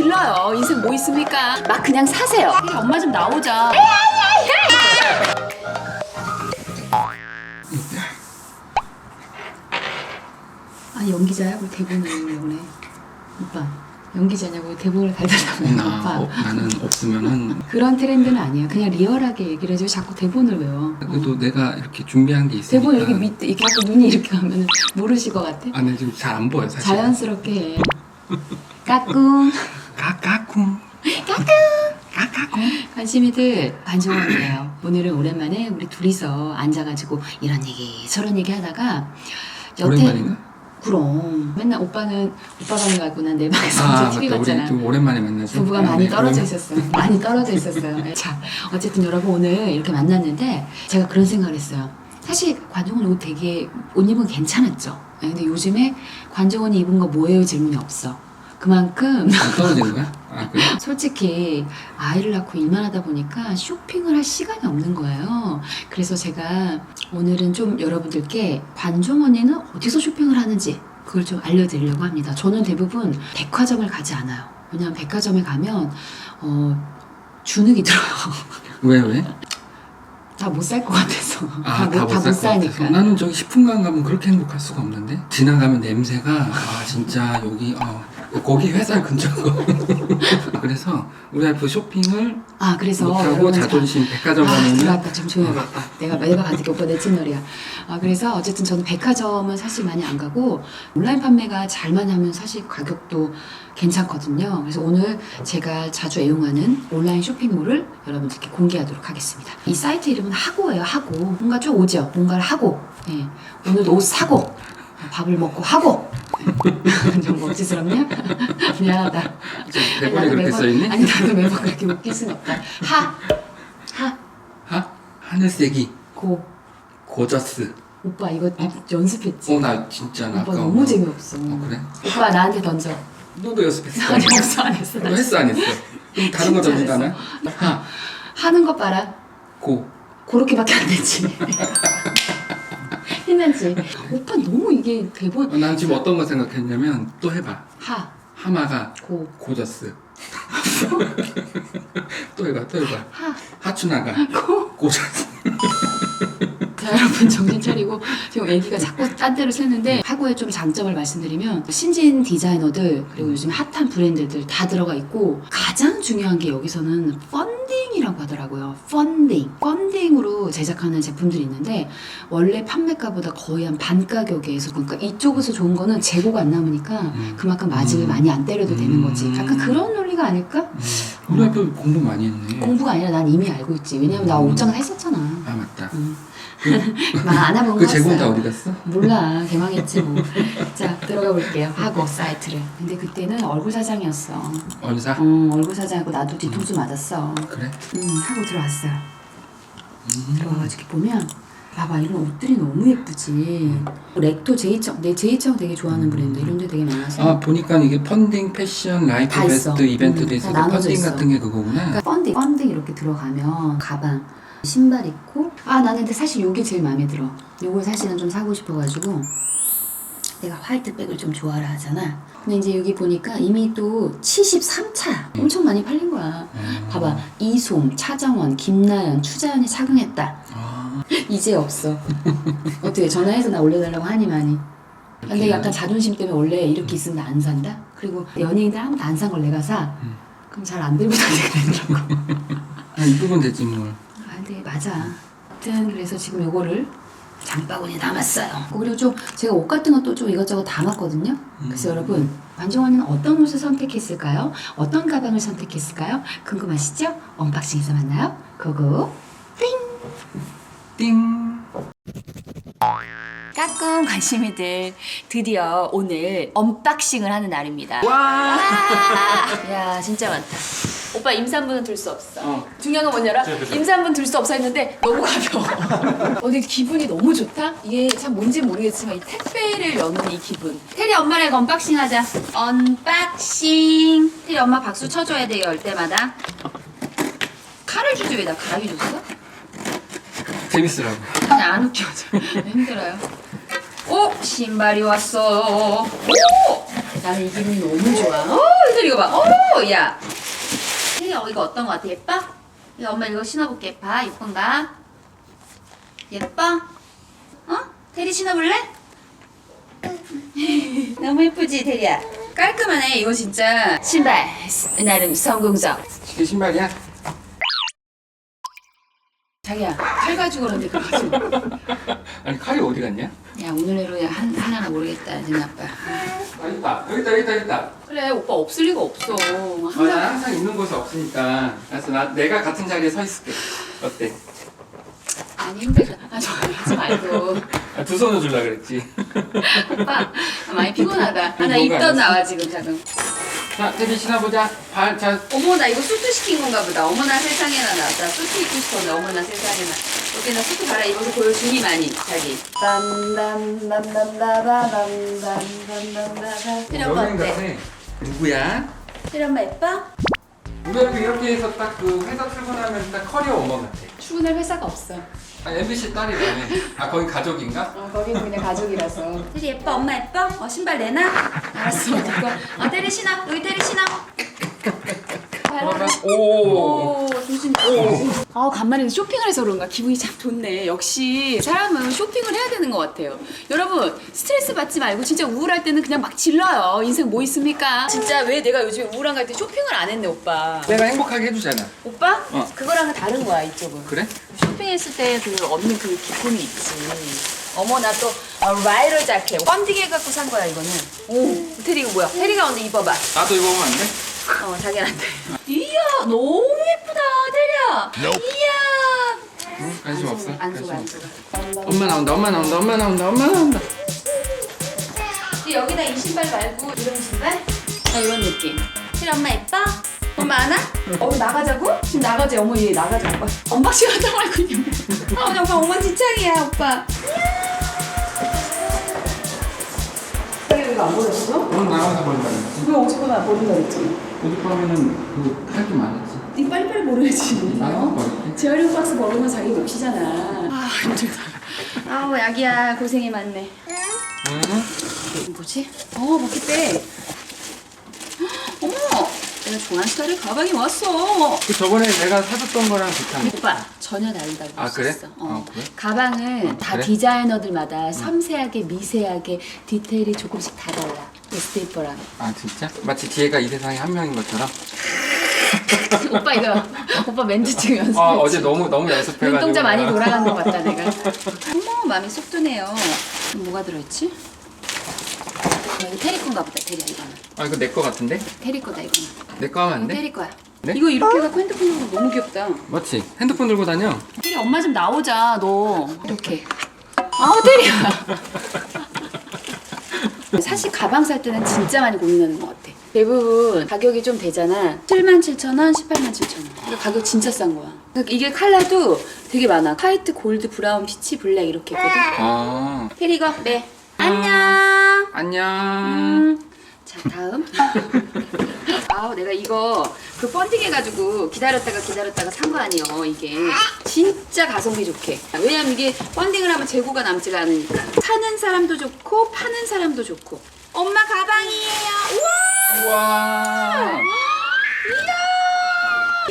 질러요. 인생 뭐 있습니까? 막 그냥 사세요. 엄마 좀 나오자. 아 연기자야? 우리 대본을 보내. 오빠 연기자냐고 대본을 달달라고 나 오빠. 어, 나는 없으면은 그런 트렌드는 아니에요. 그냥 리얼하게 얘기를 해줘. 자꾸 대본을 외워. 그래도 내가 이렇게 준비한 게 있으니까 대본 이렇게 밑에 이렇게 자꾸 눈이 이렇게 가면 모르실 것 같아. 아니 지금 잘 안 보여 사실 자연스럽게 해. 까꿍. 까까꿍 까까꿍 관심이들 반정원이에요. 오늘은 오랜만에 우리 둘이서 앉아가지고 이런 얘기 저런 얘기 하다가 오랜만인가? 그럼 맨날 오빠는 오빠 방에 가고 난 내 방에서 아 혼자 TV 봤잖아. 좀 오랜만에 만나죠 부부가 아, 많이 네, 떨어져 있었어요. 많이 떨어져 있었어요. 자, 어쨌든 여러분 오늘 이렇게 만났는데 제가 그런 생각을 했어요. 사실 관정원 옷 되게 옷 입은 거 괜찮았죠. 네, 근데 요즘에 관정원이 입은 거 뭐예요 질문이 없어. 그만큼 안 떨어지는 거야? 아 그래? 솔직히 아이를 낳고 일만 하다 보니까 쇼핑을 할 시간이 없는 거예요. 그래서 제가 오늘은 좀 여러분들께 관종원에는 어디서 쇼핑을 하는지 그걸 좀 알려드리려고 합니다. 저는 대부분 백화점을 가지 않아요. 왜냐하면 백화점에 가면 어, 주눅이 들어요. 왜 왜? 다 못 살 것 같아서. 아 다못못살것 사니까. 나는 저기 식품관 가면 그렇게 행복할 수가 없는데 지나가면 냄새가 아 진짜 여기 어 거기 회사 근처 거 그래서 우리 와이프 쇼핑을 아 그래서 못하고 여러분 자존심 백화점 아, 가면은 들어왔다. 좀 조용하겠다. 내가 내가 받을게 오빠 내 찐놀이야. 아, 그래서 어쨌든 저는 백화점은 사실 많이 안 가고 온라인 판매가 잘만 하면 사실 가격도 괜찮거든요. 그래서 오늘 제가 자주 애용하는 온라인 쇼핑몰을 여러분들께 공개하도록 하겠습니다. 이 사이트 이름은 하고예요. 하고 뭔가 좀 오죠. 뭔가를 하고 예. 오늘도 옷 사고 밥을 먹고 하고 예. 좀 멋지스럽냐? 미안하다. 좀 대본에 그렇게 매번- 써있니? 아니 나도 매번 그렇게 웃길 순 없다. 하, 하, 하? 하늘색이 고. 고저스 오빠 이거 연습했지? 어 나 진짜 나 오빠 너무 재미없어. 어 그래? 오빠 나한테 던져. 너도 연습했어 아니 없어 안 했어. 너 나 했어 안 했어? 그럼 다른 거? 했어. 하, 하는 거 봐라. 고 그렇게밖에 안 되지. 힘나지? 오빠 너무 이게 대본. 어, 난 지금 어떤 거 생각했냐면 또 해봐. 하, 하마가 고, 고저스 또 해봐 또 해봐. 하, 하추나가 고. 고저스 자 여러분 정신 차리고 지금 애기가 자꾸 딴 데로 새는데 하고의 좀 장점을 말씀드리면 신진 디자이너들 그리고 요즘 핫한 브랜드들 다 들어가 있고 가장 중요한 게 여기서는 펀 딩이라고 하더라고요 펀딩 펀딩으로 제작하는 제품들이 있는데 원래 판매가보다 거의 한 반 가격에서 그러니까 이쪽에서 좋은 거는 재고가 안 남으니까 음. 그만큼 마진을 음. 많이 안 때려도 되는 음. 거지 약간 그런 논리가 아닐까? 우리 와이프 공부 많이 했네 공부가 아니라 난 이미 알고 있지 왜냐면 나 음. 옷장을 했었잖아 아 맞다 응. 막 안아본 그거 재고는 다. 어디 갔어? 몰라 개망했지 뭐. 자 들어가 볼게요. 하고 사이트를. 근데 그때는 얼굴 사장이었어. 얼사? 어 얼굴 사장이고 나도 뒤통수 맞았어. 그래? 음 하고 들어왔어요. 음. 들어가가지고 보면 봐봐 이런 옷들이 너무 예쁘지. 렉토 제이청 내 제이청 되게 좋아하는 브랜드 이런 데 되게 많아서. 아 보니까 이게 펀딩 패션 라이프 다 있어. 베스트 이벤트 음, 돼다 나눠져 펀딩 있어. 같은 게 그거구나 그러니까 펀딩 펀딩 이렇게 들어가면 가방 신발 있고 아 나는 근데 사실 요게 제일 마음에 들어 요걸 사실은 좀 사고 싶어가지고 내가 화이트백을 좀 좋아라 하잖아 근데 이제 여기 보니까 이미 또 73차 엄청 많이 팔린 거야 음. 봐봐 이솜, 차정원, 김나연, 추자연이 착용했다 아, 이제 없어 어떻게 전화해서 나 올려달라고 하니 많이 근데 이렇게. 약간 자존심 때문에 원래 이렇게 있으면 나 안 산다? 그리고 연예인들 아무도 안 산 걸 내가 사 음. 그럼 잘 안 들고 다니게 되더라고 아 입으면 되지 뭘 아, 근데 맞아. 아무튼 그래서 지금 요거를 장바구니에 담았어요. 그리고 좀 제가 옷 같은 것도 좀 이것저것 담았거든요. 그래서 음. 여러분 반정원이는 어떤 옷을 선택했을까요? 어떤 가방을 선택했을까요? 궁금하시죠? 언박싱에서 만나요. 고고. 띵 까꿍 관심이들 드디어 오늘 언박싱을 하는 날입니다. 와! 야 진짜 많다. 오빠 임산부는 들 수 없어. 어. 중요한 건 뭐냐라 임산부는 들 수 없어 했는데 너무 가벼워. 오늘 기분이 너무 좋다. 이게 참 뭔지 모르겠지만 이 택배를 여는 이 기분. 테리 엄마랑 언박싱 하자. 언박싱. 테리 엄마 박수 쳐줘야 돼요 열 때마다. 칼을 주지 왜 나 가위 줬어? 재밌으라고 그냥 안 웃겨져. 힘들어요. 오 신발이 왔어. 오 나는 이 기분이 너무 좋아. 어 이들 이거 봐. 어 오, 야. 테리 어 이거 어떤 거 같아? 예뻐? 이거 엄마 이거 신어볼게. 봐, 예쁜가? 예뻐? 어? 테리 신어볼래? 너무 예쁘지, 테리야? 깔끔하네. 이거 진짜 신발 나름 성공적. 이게 신발이야? 자기야, 칼 가지고 그러는데 마. 아니 칼이 어디 갔냐? 야, 오늘 내로 한 하나가 모르겠다, 진 아빠. 아 있다 여기 있다 여기 있다 여기 있다 그래, 오빠 없을 리가 없어. 아, 항상 나 항상 있는 곳이 없으니까 그래서 나 내가 같은 자리에 서 있을게 어때? 아니 힘들다. 아, 저 하지 말고. 아, 두 손을 줄라 그랬지 오빠 많이 피곤하다. 아, 나 뭔가 입덧 알았어. 나와 지금 잠깐. 자 테리 신어보자 발 자 어머 나 이거 수트 시킨 건가 보다. 어머나 세상에나 나. 나 수트 입고 싶었네. 어머나 세상에나. 여기 나 수트 갈아입어서 보여주니 많이 자기. 빰빰빰빰빰빰빰빰빰빰빰. 테리 엄마 연예인 어때? 누구야? 엄마 예뻐? 우리 학교 이렇게 해서 딱 그 회사 출근하면 딱 커리어 어머 같아 출근할 회사가 없어. 아 MBC 딸이라며 아 거기 가족인가? 어, 거기는 그냥 가족이라서. 테리 예뻐? 엄마 예뻐? 어, 신발 내놔? 알았어. 이거. 어, 테리 신어. 여기 테리 신어. 오 오, 조심. 오. 아, 간만에 쇼핑을 해서 그런가 기분이 참 좋네. 역시 사람은 쇼핑을 해야 되는 것 같아요. 여러분, 스트레스 받지 말고 진짜 우울할 때는 그냥 막 질러요. 인생 뭐 있습니까? 진짜 왜 내가 요즘 우울한 갈때 쇼핑을 안 했네, 오빠. 내가 행복하게 해주잖아 오빠? 어. 그거랑은 다른 거야, 이쪽은. 그래? 쇼핑했을 때 그 얻는 그 기쁨이 있지. 어머 나또 어, 라이럴 자켓 번디게 갖고 산 거야 이거는. 오 테리 이거 뭐야? 테리가 오늘 입어봐. 나도 입어보면 안 돼? 어 자기한테. 이야 너무 예쁘다 테리야. 이야. 응? 관심 없어? 안 속아 안. 속아. 엄마 나온다 엄마 나온다 엄마 나온다 엄마 나온다 근데 여기다 이 신발 말고 이런 신발? 아 이런 느낌. 테리 엄마 예뻐? 엄마 안 와? 어 나가자고? 지금 나가자 어머 얘 나가자 오빠. 언박싱 하다 말고 있냐. 아 엉망진창이야 오빠. 자기 이거 안 보냈어? 오늘 나가서 버린다 그랬지? 왜 어저께나 버린다 그랬잖아. 어젯밤에는 그 할게 많았지 니 빨리빨리 버려야지. 나가서 버릴게 재활용 박스 버리면 자기 몫이잖아. 아 힘들다. 아우 야기야 고생이 많네. 응? 뭐지? 어 먹겠대. 내가 좋아하는 스타일 가방이 왔어. 그 저번에 내가 사줬던 거랑 비슷한 거 오빠 전혀 다르다고 아, 볼수 그래? 있어. 어, 그래? 가방은 다 그래? 디자이너들마다 섬세하게 미세하게 디테일이 조금씩 다 달라. 스테이퍼랑. 아 진짜? 마치 지혜가 이 세상에 한 명인 것처럼? 오빠 이거 오빠 멘트 지금 연습. 아 어제 너무 너무 연습해가지고 눈동자 많이. 돌아간 것 같다 내가. 어머 마음이 쏙 드네요. 뭐가 들어있지? 어, 이거 테리 건가 보다 테리야 이거는. 아 이거 내 거 같은데? 테리 거다 이거는. 내 거 하면 안 이거 돼? 테리 거야. 네? 이거 이렇게 해갖고 핸드폰으로 너무 귀엽다. 맞지? 핸드폰 들고 다녀 테리 엄마 좀 나오자 너 이렇게. 아우 테리야. 사실 가방 살 때는 진짜 많이 고민하는 것 같아. 대부분 가격이 좀 되잖아. 7만 7천 원, 18만 7천 원. 근데 가격 진짜 싼 거야. 그러니까 이게 컬러도 되게 많아. 화이트, 골드, 브라운, 피치, 블랙 이렇게 있거든. 어 테리 이거 네. 안녕. 안녕. 음. 자 다음. 아우 내가 이거 그 펀딩 해가지고 기다렸다가 기다렸다가 산 거 아니에요 이게. 진짜 가성비 좋게. 왜냐면 이게 펀딩을 하면 재고가 남지가 않으니까. 사는 사람도 좋고 파는 사람도 좋고. 엄마 가방이에요. 우와! 우와. 이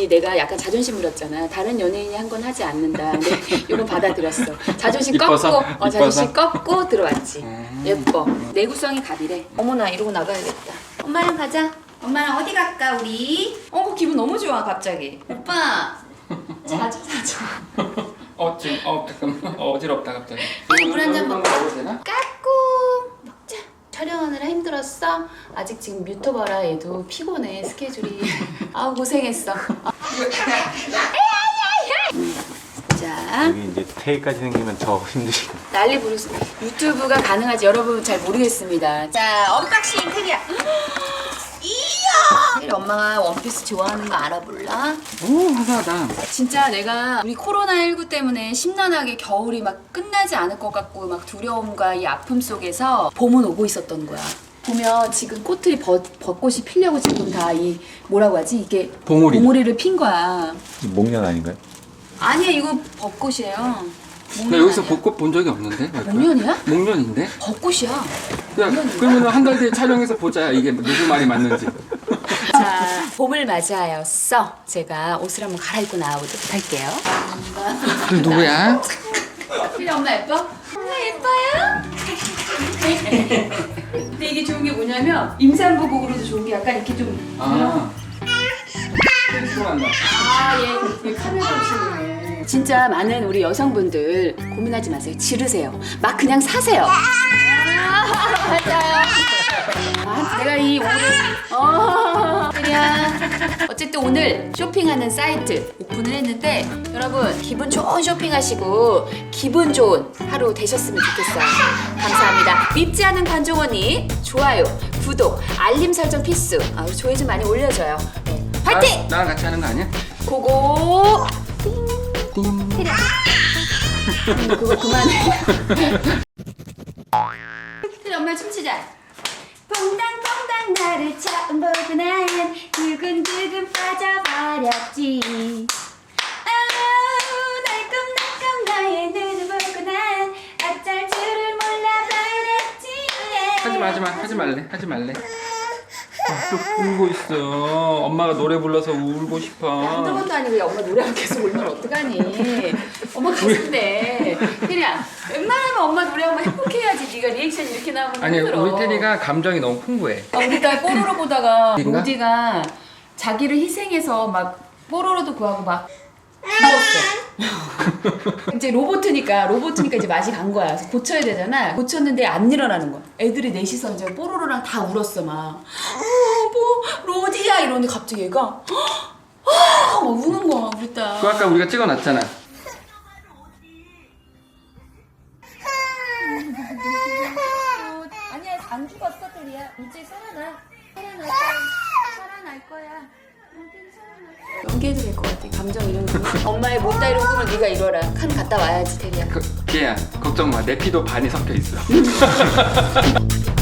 내가 약간 자존심 부렸잖아. 다른 연예인이 한 건 하지 않는다. 근데 이건 받아들였어. 자존심 이뻐서? 꺾고 어, 자존심? 꺾고 들어왔지. 음. 예뻐. 내구성이 갑이래. 어머나 이러고 나가야겠다. 엄마랑 가자. 엄마랑 어디 갈까 우리? 어 기분 너무 좋아 갑자기. 오빠. 자주 자주. 어 지금 어 잠깐만. 어, 어지럽다 갑자기. 빨리 물한잔 먹자. 먹어도 되나? 까꿍 먹자 촬영하느라 힘들었어? 아직 지금 뮤터버라 얘도 피곤해. 스케줄이. 아우 고생했어. 자. 여기 이제 테이까지 생기면 더 힘드시고 난리 부르스 유튜브가 가능한지. 여러분 잘 모르겠습니다. 자 언박싱 테리야. 테리 엄마가 원피스 좋아하는 거 알아 몰라? 오 화사하다 진짜 내가 우리 코로나 19 때문에 심란하게 겨울이 막 끝나지 않을 것 같고 막 두려움과 이 아픔 속에서 봄은 오고 있었던 거야. 보면 지금 꽃들이 벚, 벚꽃이 피려고 지금 다 이 뭐라고 하지 이게 봉우리. 봉우리를 핀 거야. 목련 아닌가요? 아니야 이거 벚꽃이에요. 나 목련 여기서 아니야. 벚꽃 본 적이 없는데? 목련이야? 목련인데? 벚꽃이야. 야 그러면 한 달 뒤에 촬영해서 보자 이게 누구 말이 맞는지 자, 봄을 맞이하여서 제가 옷을 한번 갈아입고 나오도록 할게요. 그 누구야? 필요 엄마 예뻐? 엄마 예뻐요? 근데 이게 좋은 게 뭐냐면 임산부복으로도 좋은 게 약간 이렇게 좀 아. 좋아한다. 아, 예. 예, 카메라 보시네. 진짜 많은 우리 여성분들 고민하지 마세요. 지르세요. 막 그냥 사세요. 아, 맞아요. 아, 내가 이 오늘 어, 그냥 어쨌든 오늘 쇼핑하는 사이트 오픈을 했는데 여러분 기분 좋은 쇼핑하시고 기분 좋은 하루 되셨으면 좋겠어요. 감사합니다. 밉지 않은 관종언니 좋아요, 구독, 알림 설정 필수. 아, 조회 좀 많이 올려줘요. 네. 화이팅! 나, 나랑 같이 하는 거 아니야? 고고 띵. 음, 그거 그만해 그래 엄마 춤추자 퐁당퐁당 나를 처음 보고 난 두근두근 빠져버렸지 아우 날끔날끔 나의 눈을 보고 난 어쩔 줄을 몰라 버렸지 하지 마, 하지 마, 하지 말래, 하지 말래. 아, 또 울고 있어. 엄마가 노래 불러서 울고 한두 싶어. 번도 아니고 야, 엄마 노래하고 계속 울면 어떡하니 엄마 가수인데 테리야 웬만하면 엄마 노래하면 행복해야지 네가 리액션 이렇게 나오면 아니, 힘들어 우리 테리가 감정이 너무 풍부해. 아, 우리 딸 뽀로로 보다가 어딘가? 로디가 자기를 희생해서 막 뽀로로도 구하고 막 울었어. 이제 로보트니까 로보트니까 이제 맛이 간 거야. 그래서 고쳐야 되잖아. 고쳤는데 안 일어나는 거야. 애들이 넷이서 이제 뽀로로랑 다 울었어 막. 어, 뭐 로디야 이러는데 갑자기 얘가 아, 막 우는 거야 우리 딸. 그거 아까 우리가 찍어놨잖아. 아니야 안 죽었어 테리야. 이제 살아나. 살아날 거야. 살아날 거야. 연기해도 될 것 같아. 감정 이런 거. 엄마의 못다 이런 꿈을 네가 이뤄라. 칸 갔다 와야지 테리야. 그, 걔야, 걱정 마. 내 피도 반이 섞여 있어.